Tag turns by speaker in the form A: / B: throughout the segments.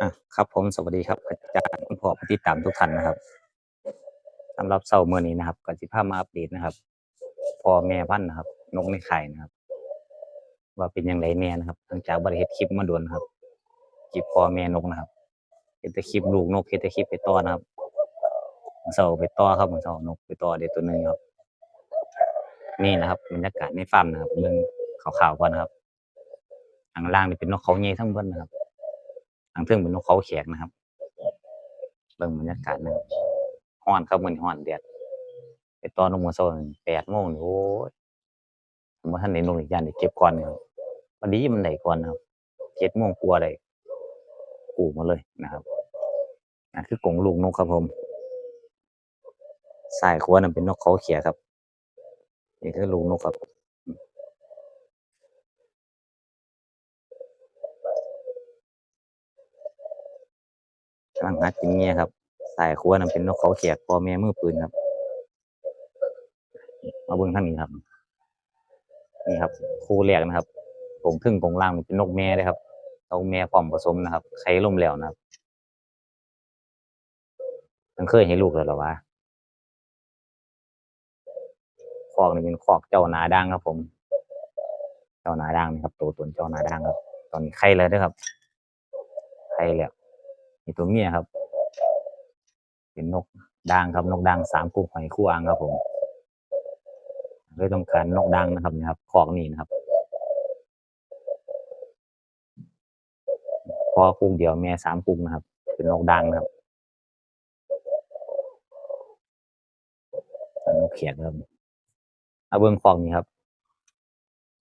A: อะครับผมสวัสดีครับอาจารย์คุณพ่อผู้ติดตามทุกท่านนะครับสำหรับเช้ามื้อนี้นะครับก็สิพามาอัปเดตนะครับพ่อแม่พันธุ์นะครับ นกในไข่นะครับ ว่าเป็นจังไดแหน่นะครับหลังจากบ่ได้เฮ็ดคลิปมาโดนนครับคลิปพ่อแม่นกนะครับเฮ็ดแต่คลิปลูกนกเฮ็ดแต่คลิปไปต่อนะครับเช้าไปต่อครับมื้อเช้านกไปต่อได้ตัวหนึ่งครับ นี่นะครับบรรยากาศในฟาร์มนะครับเบิ่งขาวๆก่อนนะครับข้างล่างนี่เป็นนกเขาใหญ่ทั้งบิดนะครับ ทางเทิงเป็นนกเขาแขกนะครับเบิ่งบรรยากาศนะฮ้อนครับมื้อนี้ฮ้อนแดดไปตอนนกมื้อเช้านี่8โมงโอ้ยผมบ่ทันได้นกอีกยานได้เก็บก่อนนี่ครับพอดีมันได้ก่อนนะครับ7โมงกว่าได้กู้มาเลยนะครับนั่นคือกรงลูกนกครับผมซ้ายขวานั่นเป็นนกเขาแขกครับนี่คือลูกนกครับ ลังหากินเงียครับสายคัวนั่นเป็นนกเขาแขกพ่อแม่มือปืนครับมาเบิ่งท่างนี้ครับ นี่ครับ คู่แรกนะครับกงทึ่งกงล่างนี่เป็นนกแม่เลยครับนกแม่พร้อมผสมนะครับไข่ล่มแล้วนะครับมันเคยให้ลูกแล้วหรอวะคอกนี่เป็นคอกเจ้านาดังครับ ผม เจ้านาดังนี่ครับตัวตนเจ้านาดังครับ ตอนนี้ไข่แล้วเด้วยครับไข่แล้ว นี่ตัวเมียครับ เป็นนกด่างครับนกด่างสามกุกหอยคู่อ่างครับผมเลยต้องการนกด่างนะครับนี่ครับคอกนี่นะครับพอกุกเดียวแม่สามกุกนะครับ เป็นนกด่างนะครับนกเขียดครับเอาเบิ้งคอกนี่ครับ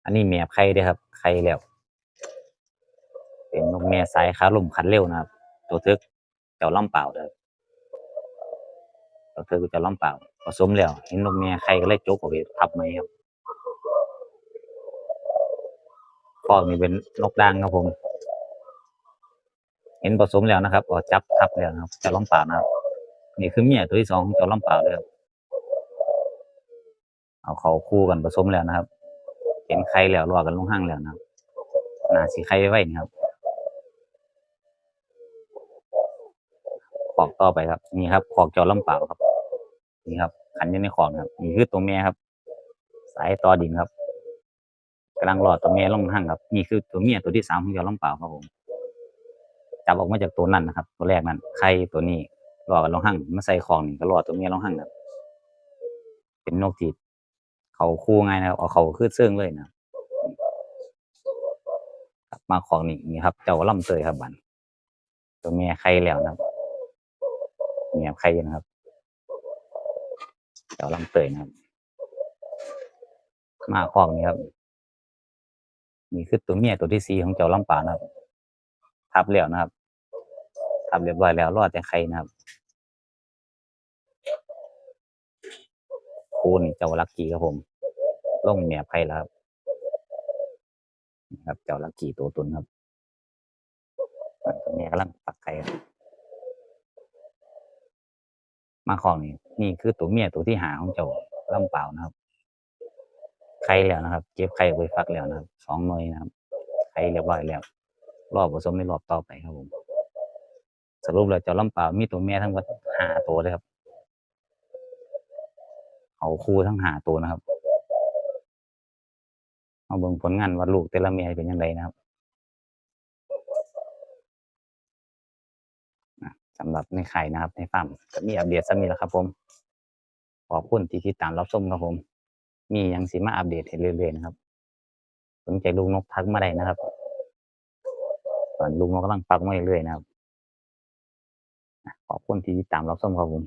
A: อันนี้แม่ไข่ด้อครับไข่แล้ว เป็นนกแม่สายขาลมขันเร็วนะครับ ตัวทึกเจ้าล่ำเปล่าเด้อตัวทึกเจ้าล่ำเปล่าผสมแล้ว เห็นนกแม่ไข่ก็เลยจกออกไปทับไหมครับคอกนี่เป็นนกด่างครับผม เห็นผสมแล้วนะครับก็จับทับแล้วครับเจ้าล่ำเปล่านะครับนี่คือเมียตัวที่สองของเจ้าล่ำเปล่าเลยครับเอาเขาคู่กันผสมแล้วนะครับ เห็นไข่แล้วรอกันลงห้างแล้วนะครับน่าสีไข่ไว้นี่ครับ อกต่อไปครับ นี่ครับขอกจ้าลำเปล่าครับ นี่ครับขันยู่ในขอกครับนี่คือตัวแม่ครับ สายต่อดินครับกำลังรอตัวแม่ลงห้างครับ นี่คือตัวเมียตัวที่สามของจ้าลำเปล่าครับผมจับออกมาจากตัวนั้นนะครับ ตัวแรกนั้นไข่ตัวนี้รอกันลงห้างมาใส่ของนี่ก็รอตัวเมียลงห้างครับ เป็นนกที่เขาคู่ง่ายนะครับเอาเขาขึ้นเสื่องเลยนะมาของนี่นี่ครับ เจ้าล่ำเตยครับบันตัวเมียไข่แล้วนะครับ เมียไข่นะครับเจ้าลำเตยนะครับ มาคอกนี้ครับนี่คือตัวเมียตัวที่สี่ของเจ้าลำป่านะครับ ทับแล้วนะครับ ทับเรียบร้อยแล้วรอดแต่ไข่นะครับคูนี่เจ้าลักกี้ครับผมล่องเมียไข่แล้วครับนะครับ เจ้าลักกี้ตัวตุนครับตัวเมียกำลังปักไข่ครับ มาของนี่นี่คือตัวเมียตัวที่หาของเจ้าล่ำเปล่านะครับไข่แล้วนะครับเก็บไข่ไว้ฟักแล้วนะครับสองหน่วยนะครับไข่เรียบร้อยแล้ว รอบผสมในรอบต่อไปครับผมสรุปแล้วเจ้าล่ำเปล่ามีตัวแม่ทั้งหมดหาตัวเลยครับเอาคู่ทั้งหาตัวนะครับ เอาเบิ่งผลงานว่าลูกแต่ละแม่เป็นยังไงนะครับอะสำหรับในไข่นะครับ ในฟาร์มก็มีอัปเดตสักนี้แหละครับ ผม ขอบคุณที่ติดตามรับชมครับผม มียังสีมาอัปเดตให้เรื่อยๆนะครับสนใจลูกนกทักมาได้นะครับตอนลูกนกกำลังฟักมาเรื่อยๆนะครับขอบคุณที่ติดตามรับชมครับผม